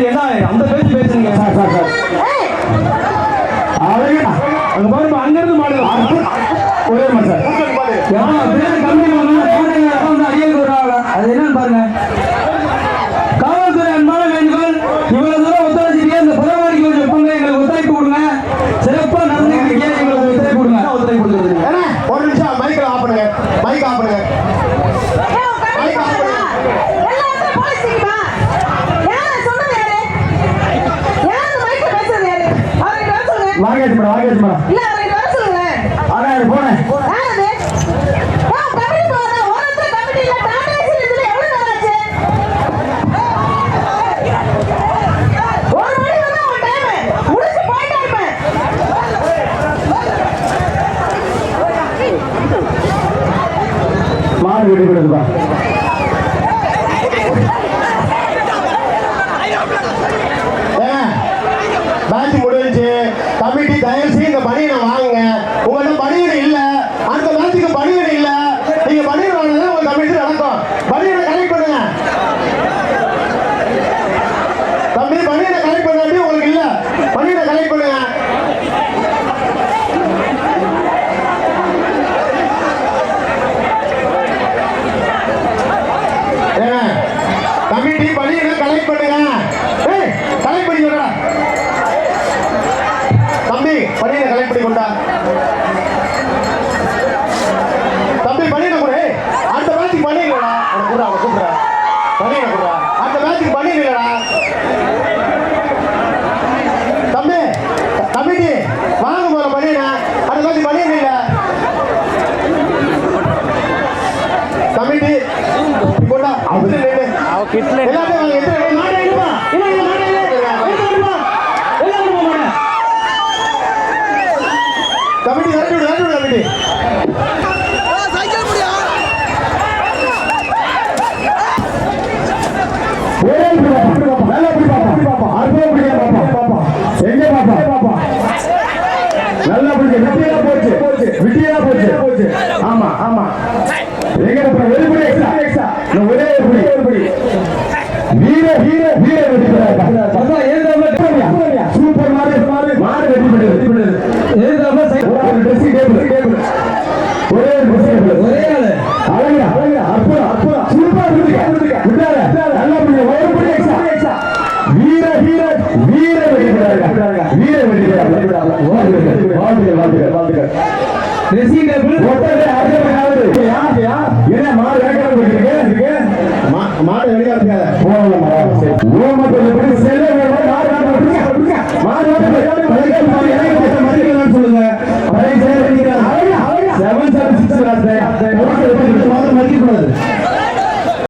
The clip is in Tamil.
அப்படி என்ன அந்த பேச்சு பேசுறீங்க. Sir sir sir. அங்க பாருங்க அங்க இருந்து மாடு. ஒரே நிமிஷம் சார். கம்பெனி. அது என்னன்னு பாருங்க. காவல்துறை அன்பான வேண்டுகோள் இவ்வளவு தூரம் ஒத்துழைச்சிட்டே இந்த புறவாடிக்கு கொஞ்சம் போங்க எங்களுக்கு ஒத்துழைப்பு கொடுங்க. சிறப்பா நடந்துக்கிறீங்க எங்களுக்கு ஒத்துழைப்பு கொடுங்க. ஒத்துழைப்பு ஏன்னா ஒரு நிமிஷம் மைக்கில் ஆஃப் பண்ணுங்க. மைக் ஆஃப் பண்ணுங்க. வாங்கேஜ் மேடம் இல்ல, வர போனேன்? தயவு செய்து வாங்குங்க. உங்கள்ட்ட பணியீடு இல்ல. அந்த மேட்சுக்கு பணியீடு இல்ல. நீங்க பணியீடு வாங்கினா உங்க கமிட்டி நடக்கும் பணியீடை கலெக்ட் பண்ணுங்க. தம்பி பணியீடை கலெக்ட் பண்ணி உங்களுக்கு இல்ல. பணியீடை கலெக்ட் பண்ணுங்க. கூட அடுத்த மேட்சுக்கு பண்ணிடலடா தம்பி கமிட்டி வாங்க போல பண்ணினா அடுத்த மேட்ச் பண்ணிடல கமிட்டி கொண்டா அப்படி நில்லு. அவ கிட்ல எல்லாத்தையும் வாங்க எத்தனை பேர்? மாட்டை எடுப்பா இல்ல விட்டியெல்லாம் போச்சு. ஆமா, ஆமா. எங்க பாப்பா, ஒரு பிடி extra, extra. இன்னும் ஒரே ஒரு பிடி, ஒரு பிடி. வீர, வீர, வீர வெற்றி ஏதாம சூப்பர் மாடு, மாடு, மாடு வெற்றி பெற்றது, வெற்றி. ஏதாம ஒரு dressing table, table. ஒரே ஒரு dressing table. ஒரே ஆளு அழகா, அழகா, அற்புதம், அற்புதம். சூப்பரா இருந்துக்க, விட்டாத, நல்லா பிடிக்க, ஒரு பிடி extra, extra. வீர வீர வீர வெற்றி பெறாதா? வீர வெற்றி பெறாதா? வாழ்த்துக்கள், வாழ்த்துக்கள், வாழ்த்துக்கள், வாழ்த்துக்கள். ட்ரெஸ்ஸிங் டேபிள் ஒட்டகை அடுத்த யாரு? யார், யார்? என்ன மாடு வேட்டையாட போயிட்டு இருக்கு? மாடு வெளியாடுக்காத. போகலாமா? சரி. ஓமத்தை எப்படி செல்ல? மாடு. மாடு சொல்லுங்க. பைக் சேர் அடிக்கிறாங்க.